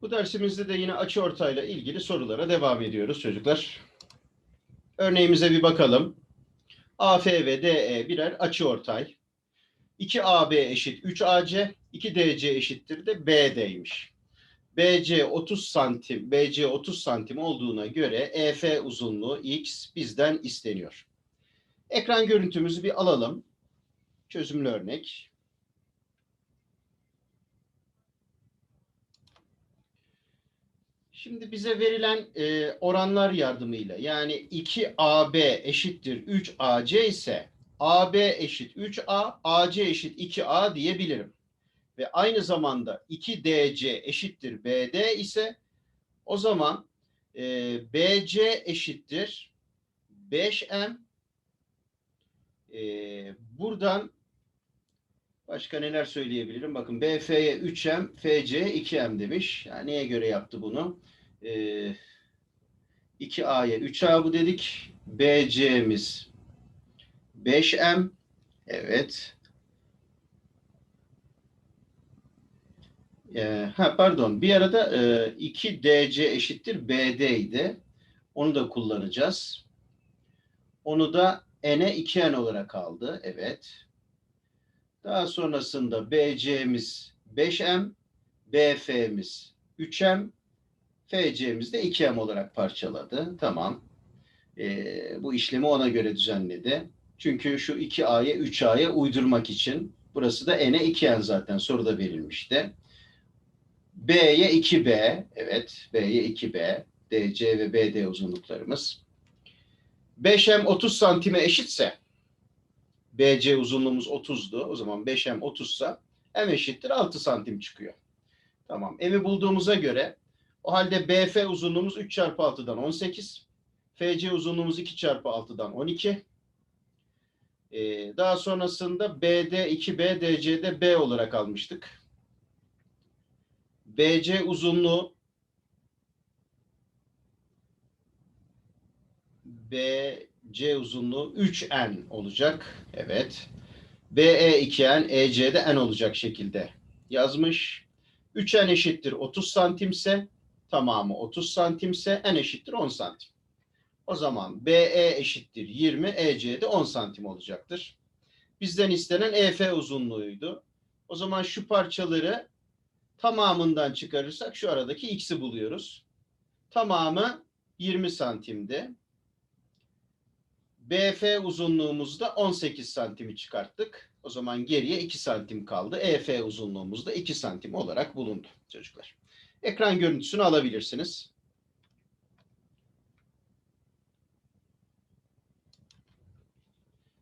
Bu dersimizde de yine açıortayla ilgili sorulara devam ediyoruz çocuklar. Örneğimize bir bakalım. AF ve DE birer açıortay. 2AB eşit 3AC, 2DC eşittir de BD'ymiş. BC 30 santim, BC 30 santim olduğuna göre EF uzunluğu X bizden isteniyor. Ekran görüntümüzü bir alalım. Çözümlü örnek. Şimdi bize verilen e, oranlar yardımıyla yani 2AB eşittir 3AC ise AB eşit 3A, AC eşit 2A diyebilirim. Ve aynı zamanda 2DC eşittir BD ise o zaman e, BC eşittir 5M. E, buradan başka neler söyleyebilirim? Bakın BF'ye 3M, FC'ye 2M demiş. Yani neye göre yaptı bunu? E, 2A'ya 3A bu dedik. BC'miz 5M. Evet. Ee, ha pardon. Bir arada e, 2DC eşittir BD idi. Onu da kullanacağız. Onu da N'e 2N olarak aldı. Evet. Daha sonrasında BC'miz 5M, BF'miz 3M, FC'miz de 2M olarak parçaladı. Tamam. Ee, bu işlemi ona göre düzenledi. Çünkü şu 2A'ya 3A'ya uydurmak için burası da N'e 2N zaten soruda verilmişti. B'ye 2B, evet B'ye 2B, DC ve BD uzunluklarımız. 5M 30 santime eşitse, BC uzunluğumuz 30'du, o zaman 5M 30 ise M eşittir 6 santim çıkıyor. Tamam, M'i bulduğumuza göre o halde BF uzunluğumuz 3 çarpı 6'dan 18, FC uzunluğumuz 2 çarpı 6'dan 12, ee, daha sonrasında BD 2B, DC'de B olarak almıştık. BC uzunluğu BC uzunluğu 3N olacak. Evet. BE 2N, EC de N olacak şekilde yazmış. 3N eşittir 30 santimse tamamı 30 santimse N eşittir 10 santim. O zaman BE eşittir 20, EC de 10 santim olacaktır. Bizden istenen EF uzunluğuydu. O zaman şu parçaları tamamından çıkarırsak şu aradaki x'i buluyoruz. Tamamı 20 santimdi. BF uzunluğumuzda 18 santimi çıkarttık. O zaman geriye 2 santim kaldı. EF uzunluğumuzda 2 santim olarak bulundu çocuklar. Ekran görüntüsünü alabilirsiniz.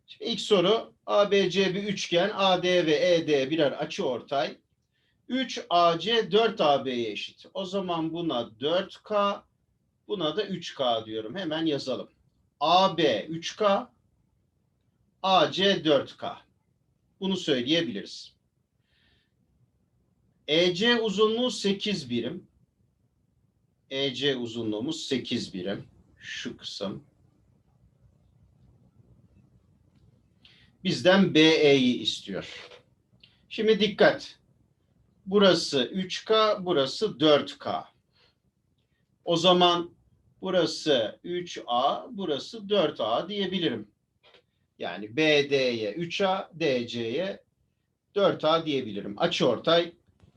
Şimdi ilk soru ABC bir üçgen, AD ve ED birer açıortay. 3AC 4AB'ye eşit. O zaman buna 4K, buna da 3K diyorum. Hemen yazalım. AB 3K, AC 4K. Bunu söyleyebiliriz. EC uzunluğu 8 birim. EC uzunluğumuz 8 birim. Şu kısım. Bizden BE'yi istiyor. Şimdi dikkat. Burası 3K, burası 4K. O zaman burası 3A, burası 4A diyebilirim. Yani BD'ye 3A, DC'ye 4A diyebilirim. Açıortay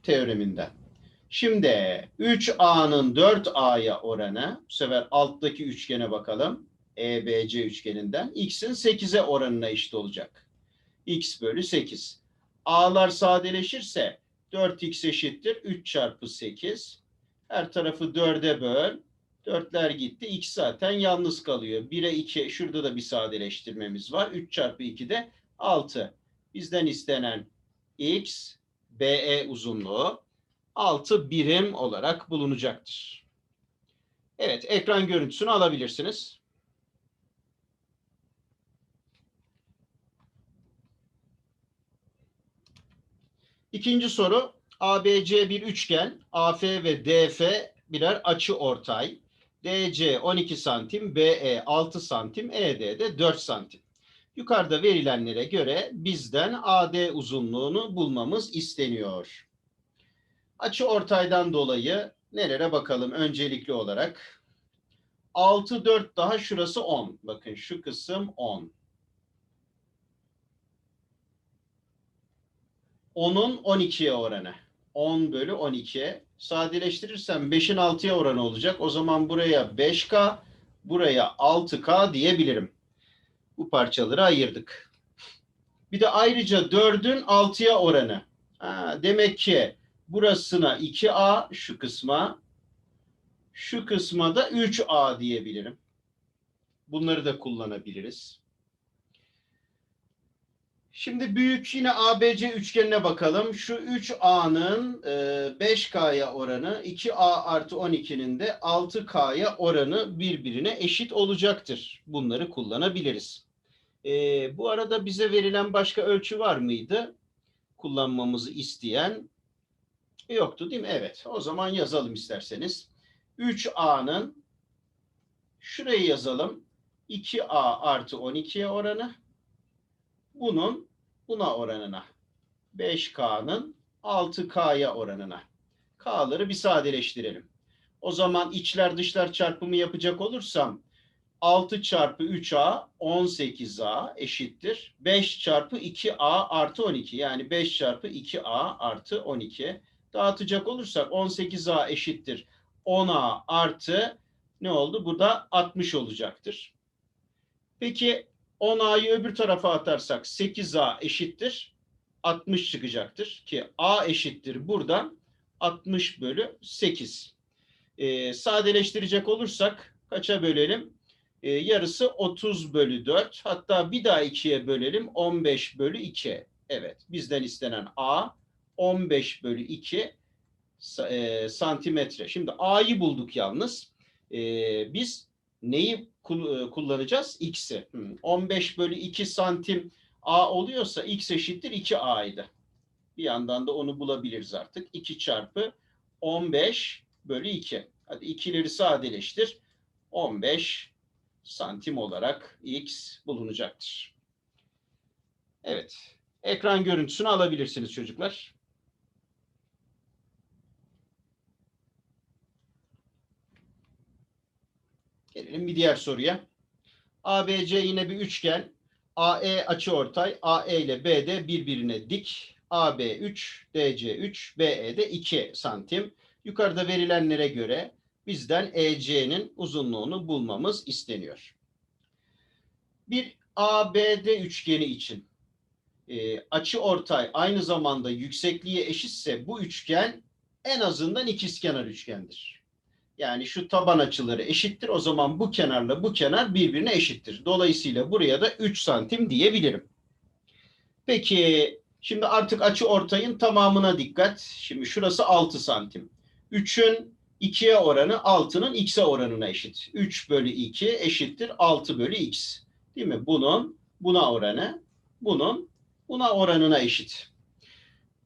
teoreminden. Şimdi 3A'nın 4A'ya oranı, bu sefer alttaki üçgene bakalım. EBC üçgeninden x'in 8'e oranına eşit olacak. x bölü 8. A'lar sadeleşirse 4x eşittir 3 çarpı 8. Her tarafı 4'e böl. 4'ler gitti. X zaten yalnız kalıyor. 1'e 2 şurada da bir sadeleştirmemiz var. 3 çarpı 2 de 6. Bizden istenen x BE uzunluğu 6 birim olarak bulunacaktır. Evet ekran görüntüsünü alabilirsiniz. İkinci soru ABC bir üçgen, AF ve DF birer açı ortay. DC 12 santim, BE 6 santim, ED de 4 santim. Yukarıda verilenlere göre bizden AD uzunluğunu bulmamız isteniyor. Açı ortaydan dolayı Nelere bakalım öncelikli olarak. 6, 4 daha şurası 10. Bakın şu kısım 10. 10'un 12'ye oranı. 10 bölü 12'ye. Sadeleştirirsem 5'in 6'ya oranı olacak. O zaman buraya 5K, buraya 6K diyebilirim. Bu parçaları ayırdık. Bir de ayrıca 4'ün 6'ya oranı. Ha, demek ki burasına 2A şu kısma, şu kısma da 3A diyebilirim. Bunları da kullanabiliriz. Şimdi büyük yine ABC üçgenine bakalım. Şu 3A'nın e, 5K'ya oranı 2A artı 12'nin de 6K'ya oranı birbirine eşit olacaktır. Bunları kullanabiliriz. E, bu arada bize verilen başka ölçü var mıydı? Kullanmamızı isteyen yoktu değil mi? Evet. O zaman yazalım isterseniz. 3A'nın şurayı yazalım. 2A artı 12'ye oranı bunun buna oranına. 5K'nın 6K'ya oranına. K'ları bir sadeleştirelim. O zaman içler dışlar çarpımı yapacak olursam 6 çarpı 3A 18A eşittir. 5 çarpı 2A artı 12 yani 5 çarpı 2A artı 12. Dağıtacak olursak 18A eşittir. 10A artı ne oldu? Bu da 60 olacaktır. Peki 10A'yı öbür tarafa atarsak 8A eşittir 60 çıkacaktır ki A eşittir buradan 60 bölü 8. Ee, sadeleştirecek olursak kaça bölelim? Ee, yarısı 30 bölü 4 hatta bir daha 2'ye bölelim 15 bölü 2. Evet bizden istenen A 15 bölü 2 e, santimetre. Şimdi A'yı bulduk yalnız. Ee, biz neyi e, kullanacağız? X'i. 15 bölü 2 santim A oluyorsa X eşittir 2A'ydı. Bir yandan da onu bulabiliriz artık. 2 çarpı 15 bölü 2. Hadi ikileri sadeleştir. 15 santim olarak X bulunacaktır. Evet. Ekran görüntüsünü alabilirsiniz çocuklar. Gelelim bir diğer soruya. ABC yine bir üçgen. AE açıortay, AE ile BD birbirine dik. AB 3, DC 3, BE de 2 santim. Yukarıda verilenlere göre bizden EC'nin uzunluğunu bulmamız isteniyor. Bir ABD üçgeni için e, açı ortay aynı zamanda yüksekliğe eşitse bu üçgen en azından ikizkenar üçgendir. Yani şu taban açıları eşittir. O zaman bu kenarla bu kenar birbirine eşittir. Dolayısıyla buraya da 3 santim diyebilirim. Peki şimdi artık açı ortayın tamamına dikkat. Şimdi şurası 6 santim. 3'ün 2'ye oranı 6'nın x'e oranına eşit. 3 bölü 2 eşittir 6 bölü x. Değil mi? Bunun buna oranı, bunun buna oranına eşit.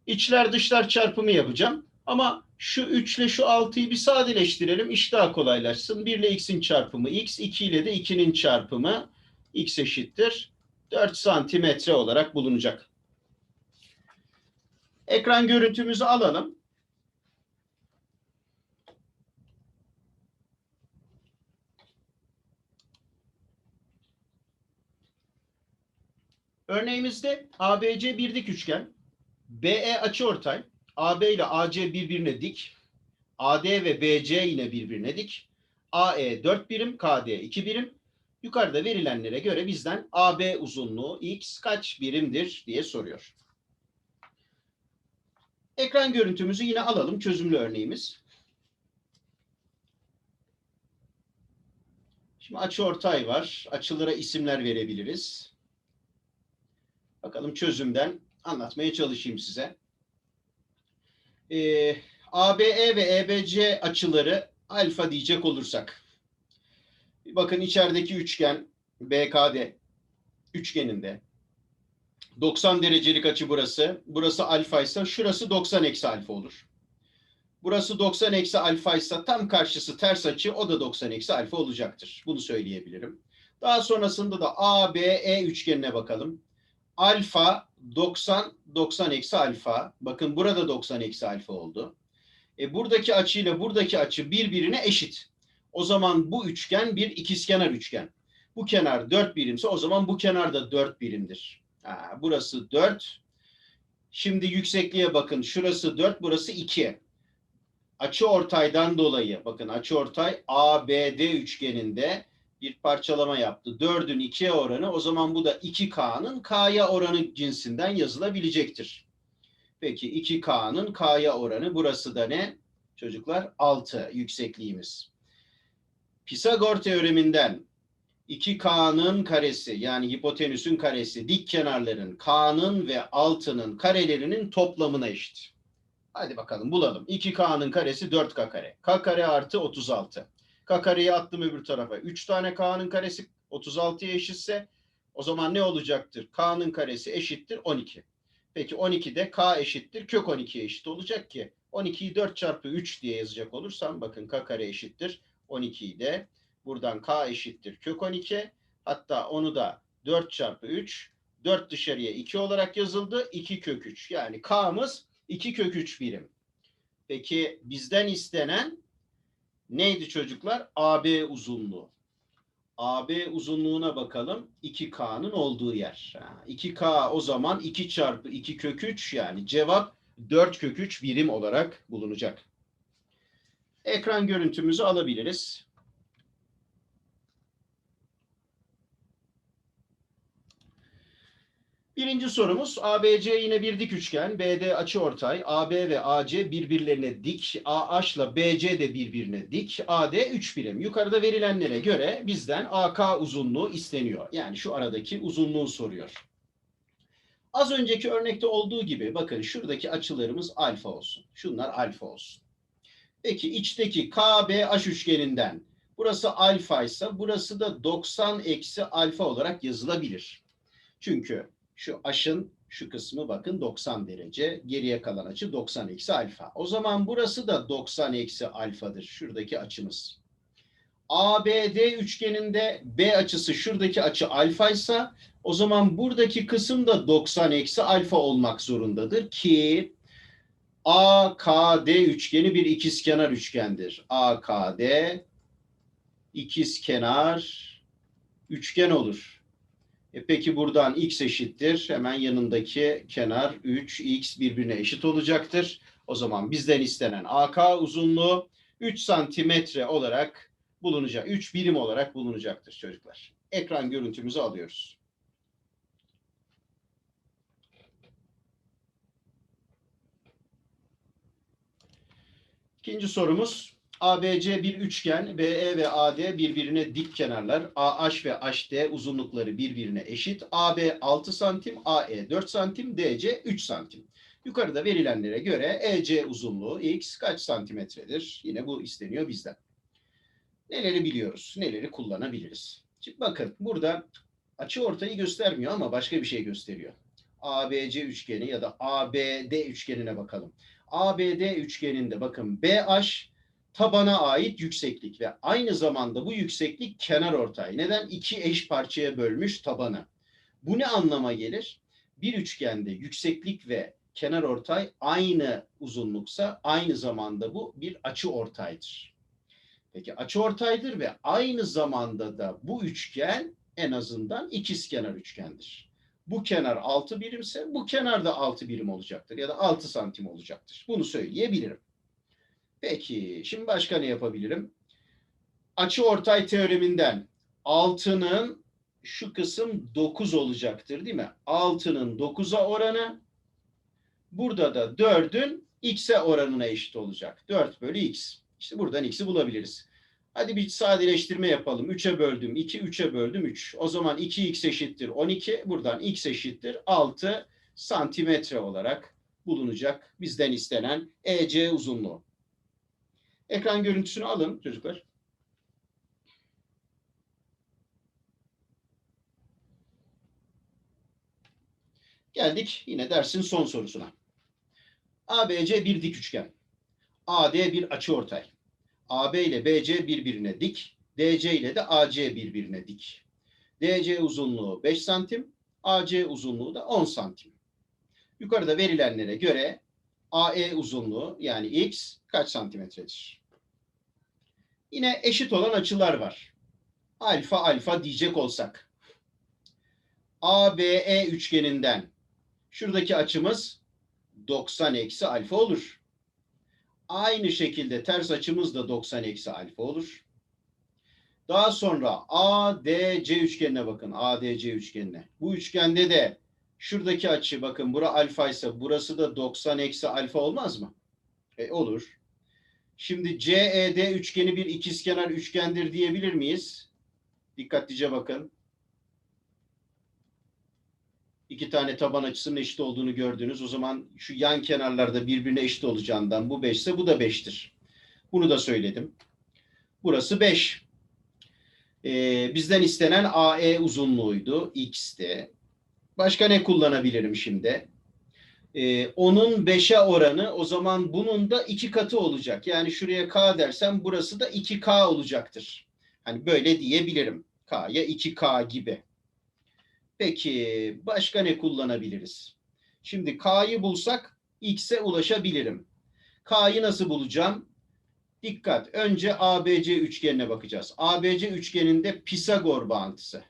İçler dışlar çarpımı yapacağım. Ama şu 3 ile şu 6'yı bir sadeleştirelim. İş daha kolaylaşsın. 1 ile x'in çarpımı x, 2 ile de 2'nin çarpımı x eşittir. 4 santimetre olarak bulunacak. Ekran görüntümüzü alalım. Örneğimizde ABC bir dik üçgen, BE açıortay, AB ile AC birbirine dik. AD ve BC yine birbirine dik. AE 4 birim, KD 2 birim. Yukarıda verilenlere göre bizden AB uzunluğu x kaç birimdir diye soruyor. Ekran görüntümüzü yine alalım çözümlü örneğimiz. Şimdi açı ortay var. Açılara isimler verebiliriz. Bakalım çözümden anlatmaya çalışayım size ee, ABE ve EBC açıları alfa diyecek olursak. Bakın içerideki üçgen BKD üçgeninde 90 derecelik açı burası. Burası alfa ise şurası 90 eksi alfa olur. Burası 90 eksi alfa ise tam karşısı ters açı o da 90 eksi alfa olacaktır. Bunu söyleyebilirim. Daha sonrasında da ABE üçgenine bakalım alfa 90 90 eksi alfa. Bakın burada 90 eksi alfa oldu. E buradaki açıyla buradaki açı birbirine eşit. O zaman bu üçgen bir ikizkenar üçgen. Bu kenar 4 birimse o zaman bu kenar da 4 birimdir. Ha, burası 4. Şimdi yüksekliğe bakın. Şurası 4, burası 2. Açı ortaydan dolayı bakın açı ortay ABD üçgeninde bir parçalama yaptı. 4'ün 2'ye oranı o zaman bu da 2K'nın K'ya oranı cinsinden yazılabilecektir. Peki 2K'nın K'ya oranı burası da ne? Çocuklar 6 yüksekliğimiz. Pisagor teoreminden 2K'nın karesi yani hipotenüsün karesi dik kenarların K'nın ve 6'nın karelerinin toplamına eşit. Hadi bakalım bulalım. 2K'nın karesi 4K kare. K kare artı 36. K kareyi attım öbür tarafa. 3 tane K'nın karesi 36'ya eşitse o zaman ne olacaktır? K'nın karesi eşittir 12. Peki 12'de K eşittir kök 12'ye eşit olacak ki 12'yi 4 çarpı 3 diye yazacak olursam bakın K kare eşittir 12'yi de buradan K eşittir kök 12 hatta onu da 4 çarpı 3 4 dışarıya 2 olarak yazıldı 2 kök 3 yani K'mız 2 kök 3 birim. Peki bizden istenen neydi çocuklar? AB uzunluğu. AB uzunluğuna bakalım. 2K'nın olduğu yer. 2K o zaman 2 çarpı 2 kök 3 yani cevap 4 kök 3 birim olarak bulunacak. Ekran görüntümüzü alabiliriz. Birinci sorumuz ABC yine bir dik üçgen. BD açıortay. AB ve AC birbirlerine dik. AH ile BC de birbirine dik. AD 3 birim. Yukarıda verilenlere göre bizden AK uzunluğu isteniyor. Yani şu aradaki uzunluğu soruyor. Az önceki örnekte olduğu gibi bakın şuradaki açılarımız alfa olsun. Şunlar alfa olsun. Peki içteki KBH üçgeninden burası alfa ise burası da 90 eksi alfa olarak yazılabilir. Çünkü şu aşın şu kısmı bakın 90 derece. Geriye kalan açı 90 eksi alfa. O zaman burası da 90 eksi alfadır. Şuradaki açımız. ABD üçgeninde B açısı şuradaki açı alfa ise o zaman buradaki kısım da 90 eksi alfa olmak zorundadır ki AKD üçgeni bir ikizkenar üçgendir. AKD ikizkenar üçgen olur. E peki buradan x eşittir. Hemen yanındaki kenar 3x birbirine eşit olacaktır. O zaman bizden istenen AK uzunluğu 3 santimetre olarak bulunacak. 3 birim olarak bulunacaktır çocuklar. Ekran görüntümüzü alıyoruz. İkinci sorumuz ABC bir üçgen, BE ve AD birbirine dik kenarlar. AH ve HD uzunlukları birbirine eşit. AB 6 santim, AE 4 santim, DC 3 santim. Yukarıda verilenlere göre EC uzunluğu x kaç santimetredir? Yine bu isteniyor bizden. Neleri biliyoruz, neleri kullanabiliriz? Şimdi bakın burada açı ortayı göstermiyor ama başka bir şey gösteriyor. ABC üçgeni ya da ABD üçgenine bakalım. ABD üçgeninde bakın BH tabana ait yükseklik ve aynı zamanda bu yükseklik kenar ortay. Neden? İki eş parçaya bölmüş tabanı. Bu ne anlama gelir? Bir üçgende yükseklik ve kenar ortay aynı uzunluksa aynı zamanda bu bir açı ortaydır. Peki açı ortaydır ve aynı zamanda da bu üçgen en azından ikizkenar üçgendir. Bu kenar 6 birimse bu kenar da 6 birim olacaktır ya da 6 santim olacaktır. Bunu söyleyebilirim. Peki şimdi başka ne yapabilirim? Açı ortay teoreminden 6'nın şu kısım 9 olacaktır değil mi? 6'nın 9'a oranı burada da 4'ün x'e oranına eşit olacak. 4 bölü x. İşte buradan x'i bulabiliriz. Hadi bir sadeleştirme yapalım. 3'e böldüm 2, 3'e böldüm 3. O zaman 2x eşittir 12. Buradan x eşittir 6 santimetre olarak bulunacak bizden istenen EC uzunluğu. Ekran görüntüsünü alın çocuklar. Geldik yine dersin son sorusuna. ABC bir dik üçgen. AD bir açıortay. AB ile BC birbirine dik. DC ile de AC birbirine dik. DC uzunluğu 5 santim. AC uzunluğu da 10 santim. Yukarıda verilenlere göre AE uzunluğu yani x kaç santimetredir? Yine eşit olan açılar var. Alfa alfa diyecek olsak. ABE üçgeninden şuradaki açımız 90 eksi alfa olur. Aynı şekilde ters açımız da 90 eksi alfa olur. Daha sonra ADC üçgenine bakın. ADC üçgenine. Bu üçgende de şuradaki açı bakın bura alfa ise burası da 90 eksi alfa olmaz mı? E, olur. Şimdi CED üçgeni bir ikizkenar üçgendir diyebilir miyiz? Dikkatlice bakın. İki tane taban açısının eşit olduğunu gördünüz. O zaman şu yan kenarlarda birbirine eşit olacağından bu 5 ise bu da 5'tir. Bunu da söyledim. Burası 5. Ee, bizden istenen AE uzunluğuydu. X'te. Başka ne kullanabilirim şimdi? Ee, onun 5'e oranı o zaman bunun da 2 katı olacak. Yani şuraya K dersem burası da 2K olacaktır. Hani böyle diyebilirim. K'ya 2K gibi. Peki başka ne kullanabiliriz? Şimdi K'yı bulsak X'e ulaşabilirim. K'yı nasıl bulacağım? Dikkat. Önce ABC üçgenine bakacağız. ABC üçgeninde Pisagor bağıntısı.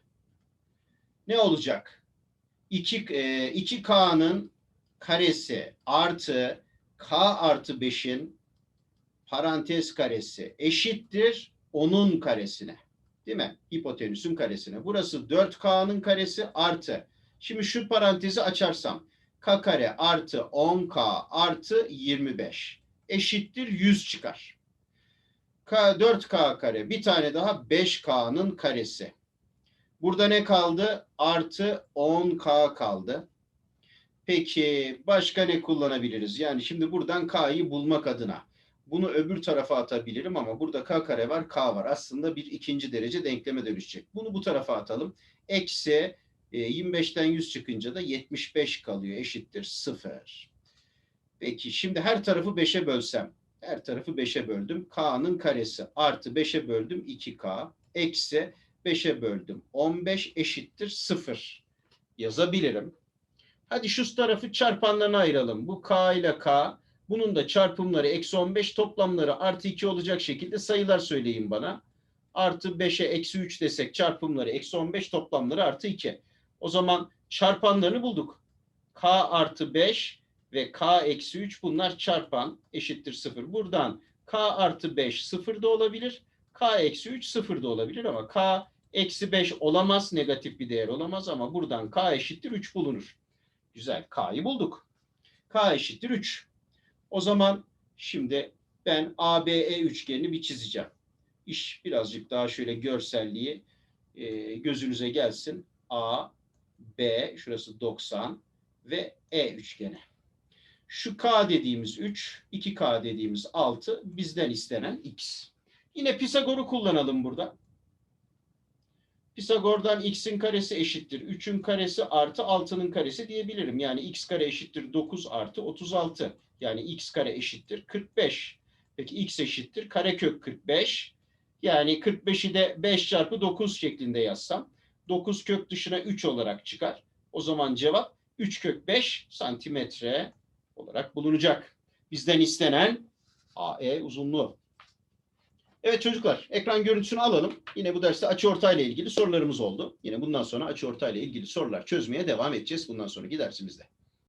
Ne olacak? 2, e, 2K'nın karesi artı K artı 5'in parantez karesi eşittir onun karesine. Değil mi? Hipotenüsün karesine. Burası 4K'nın karesi artı. Şimdi şu parantezi açarsam. K kare artı 10K artı 25 eşittir 100 çıkar. K, 4K kare bir tane daha 5K'nın karesi. Burada ne kaldı? Artı 10K kaldı. Peki başka ne kullanabiliriz? Yani şimdi buradan K'yı bulmak adına. Bunu öbür tarafa atabilirim ama burada K kare var, K var. Aslında bir ikinci derece denkleme dönüşecek. Bunu bu tarafa atalım. Eksi e, 25'ten 100 çıkınca da 75 kalıyor. Eşittir 0. Peki şimdi her tarafı 5'e bölsem. Her tarafı 5'e böldüm. K'nın karesi artı 5'e böldüm 2K. Eksi 5'e böldüm 15 eşittir 0. Yazabilirim. Hadi şu tarafı çarpanlarına ayıralım. Bu K ile K. Bunun da çarpımları eksi 15 toplamları artı 2 olacak şekilde sayılar söyleyin bana. Artı 5'e eksi 3 desek çarpımları eksi 15 toplamları artı 2. O zaman çarpanlarını bulduk. K artı 5 ve K eksi 3 bunlar çarpan eşittir 0. Buradan K artı 5 0 da olabilir. K eksi 3 0 da olabilir ama K eksi 5 olamaz. Negatif bir değer olamaz ama buradan K eşittir 3 bulunur. Güzel. K'yı bulduk. K eşittir 3. O zaman şimdi ben ABE üçgenini bir çizeceğim. İş birazcık daha şöyle görselliği e, gözünüze gelsin. A, B, şurası 90 ve E üçgeni. Şu K dediğimiz 3, 2K dediğimiz 6 bizden istenen X. Yine Pisagor'u kullanalım burada. Pisagor'dan x'in karesi eşittir 3'ün karesi artı 6'nın karesi diyebilirim. Yani x kare eşittir 9 artı 36. Yani x kare eşittir 45. Peki x eşittir karekök 45. Yani 45'i de 5 çarpı 9 şeklinde yazsam 9 kök dışına 3 olarak çıkar. O zaman cevap 3 kök 5 santimetre olarak bulunacak. Bizden istenen AE uzunluğu. Evet çocuklar ekran görüntüsünü alalım. Yine bu derste açıortay ile ilgili sorularımız oldu. Yine bundan sonra açıortay ile ilgili sorular çözmeye devam edeceğiz bundan sonraki dersimizde.